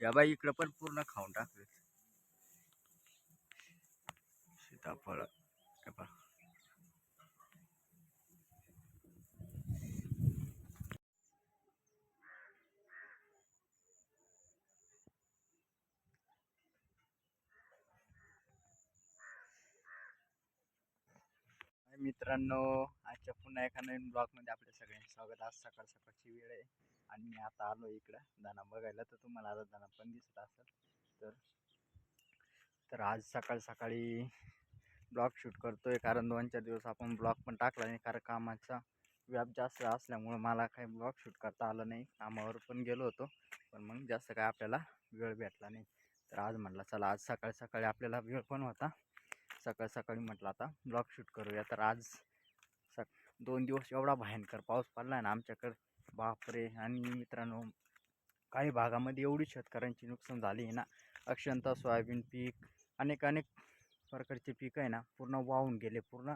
या बाई इकडं पण पूर्ण खाऊन टाकले. सीताफळ. मित्रांनो आजच्या पुन्हा एका नवीन ब्लॉगमध्ये आपल्या सगळ्यांचे स्वागत. आज सकाळ सकाळची वेळ आहे. आणि मी आता आलो इकडं. दाना बघायला तर तुम्हाला आता दाना पण दिसत असेल. तर तर आज सकाळ सकाळी ब्लॉग शूट करतोय. कारण दोन चार दिवस आपण ब्लॉग पण टाकला नाही. कारण कामाचा व्याप जास्त असल्यामुळं मला काही ब्लॉग शूट करता आलं नाही. कामावर पण गेलो होतो. पण मग जास्त काय आपल्याला वेळ भेटला नाही. तर आज म्हटलं चला आज सकाळी सकाळी आपल्याला वेळ पण होता. सकाळ सकाळी म्हटलं आता ब्लॉग शूट करूया. तर आज सक दोन दिवस एवढा भयंकर पाऊस पडला आहे ना आमच्याकडं. बापरे! आणि मित्रांनो काही भागामध्ये एवढी शेतकऱ्यांची नुकसान झाली आहे ना. अक्षंता सोयाबीन पीक अनेक अनेक प्रकारचे पिकं आहे ना पूर्ण वाहून गेले. पूर्ण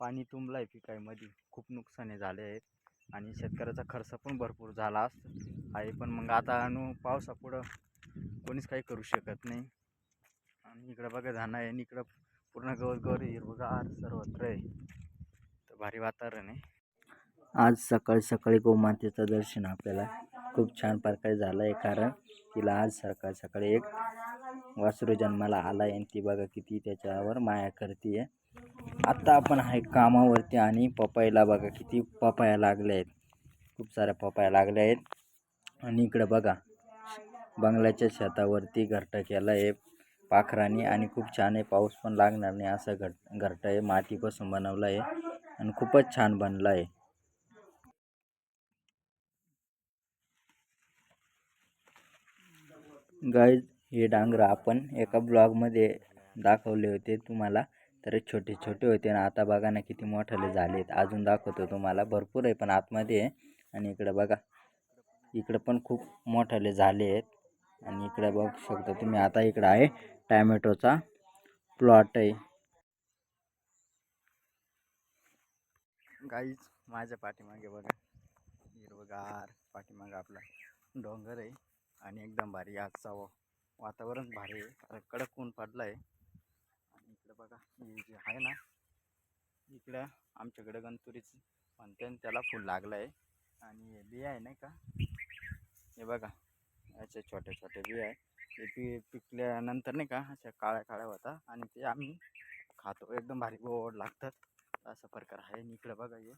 पाणी तुंबलं आहे पिकामध्ये. खूप नुकसाने झाले आहेत. आणि शेतकऱ्याचा खर्च पण भरपूर झाला असतो आहे. पण मग आता नु पावसापुढं कोणीच काही करू शकत नाही. आणि इकडं बघा झाणं आहे आणि इकडं पूर्ण गवत गवत हिरवगार सर्वत्र आहे. तर भारी वातावरण आहे. आज सकाळी सकाळी गोमातेचं दर्शन आपल्याला खूप छान प्रकारे झालं आहे कारण तिला आज सकाळ सकाळी एक वासरू जन्माला आला आहे आणि ती बघा किती त्याच्यावर माया करते आहे आत्ता आपण आहे कामावरती आणि पपायला बघा किती पपाया लागल्या आहेत. खूप साऱ्या पपाया लागल्या आहेत. आणि इकडं बघा बंगल्याच्या शेतावरती घरटं केलं आहे पाखरांनी आणि खूप छान आहे. पाऊस पण लागणार नाही असं घट घरटं आहे. मातीपासून बनवलं आहे आणि खूपच छान बनलं आहे गाईज हे डांगर आपण एका ब्लॉगमध्ये दाखवले होते तुम्हाला. तर छोटे छोटे होते आणि आता बघा ना किती मोठाले झाले आहेत अजून दाखवतो तुम्हाला. भरपूर आहे पण आतमध्ये आहे. आणि इकडं बघा इकडं पण खूप मोठाले झाले आहेत. आणि इकडं बघू शकता तुम्ही आता इकडं आहे टॅमॅटोचा प्लॉट आहे. गाईज माझ्या पाठीमागे बघा. हिरवगार पाठीमागे आपला डोंगर आहे. आणि एकदम भारी आजचा वा वातावरण भारी आहे. कारण कडक ऊन पडलं आहे आणि इकडं बघा हे जे आहे ना इकडं आमच्याकडं गणतुरीच म्हणते आणि त्याला फूल लागलं आहे आणि हे बिया आहे नाही का? हे बघा याचे छोटे छोटे बिया आहे. ते पि पिकल्यानंतर नाही का अशा काळ्या काळ्या होता. आणि ते आम्ही खातो. एकदम भारी गोड लागतात. असा प्रकार आहे. आणि इकडं बघा हे.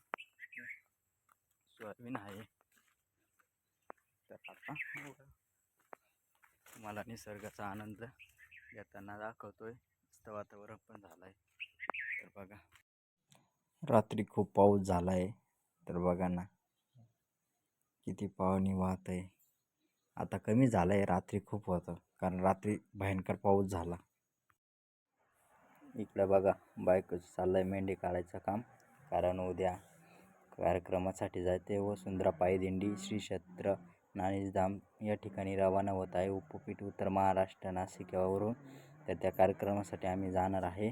सोयाबीन आहे. तर आता मला निसर्गाचा आनंद घेताना दाखवतोय. मस्त वातावरण पण झालं आहे तर बघा. रात्री खूप पाऊस झाला आहे तर बघा ना. किती पाणी वाहत आहे. आता कमी झालं आहे रात्री खूप होतं. कारण रात्री भयंकर पाऊस झाला. इकडं बघा. बायकोचं चाललं आहे मेंढी काढायचं काम. कारण उद्या कार्यक्रमासाठी जाते व सुंदरा पायदिंडी श्री क्षेत्र नाणेशधाम या ठिकाणी रवाना होत आहे. उपपीठ उत्तर महाराष्ट्र नाशिकावरून तर त्या कार्यक्रमासाठी आम्ही जाणार आहे.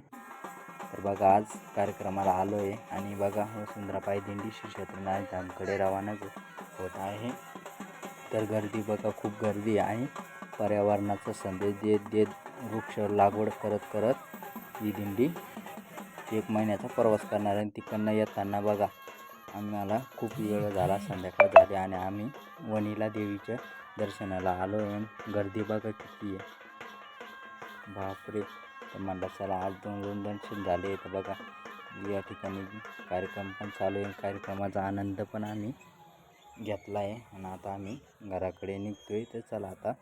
तर बघा आज कार्यक्रमाला आलो आहे आणि बघा वसुंधरा दिंडी श्री क्षेत्र नाणेशधामकडे रवाना होत आहे. तर गर्दी बघा खूप गर्दी आहे. आणि पर्यावरणाचा संदेश देत देत वृक्ष लागवड करत करत ही दिंडी एक महिन्याचा प्रवास करणार आणि तिकडनं येताना बघा आम्हाला खूप वेळ झाला संध्याकाळ झाली आणि आम्ही वणीला देवीच्या दर्शनाला आलो आहे गर्दी बघा किती आहे बापरे तर म्हणलं चला आज दोन दोन दर्शन झाले. तर बघा या ठिकाणी कार्यक्रम पण चालू आहे कार्यक्रमाचा आनंद पण आम्ही घेतला आहे. आणि आता आम्ही घराकडे निघतोय. तर चला आता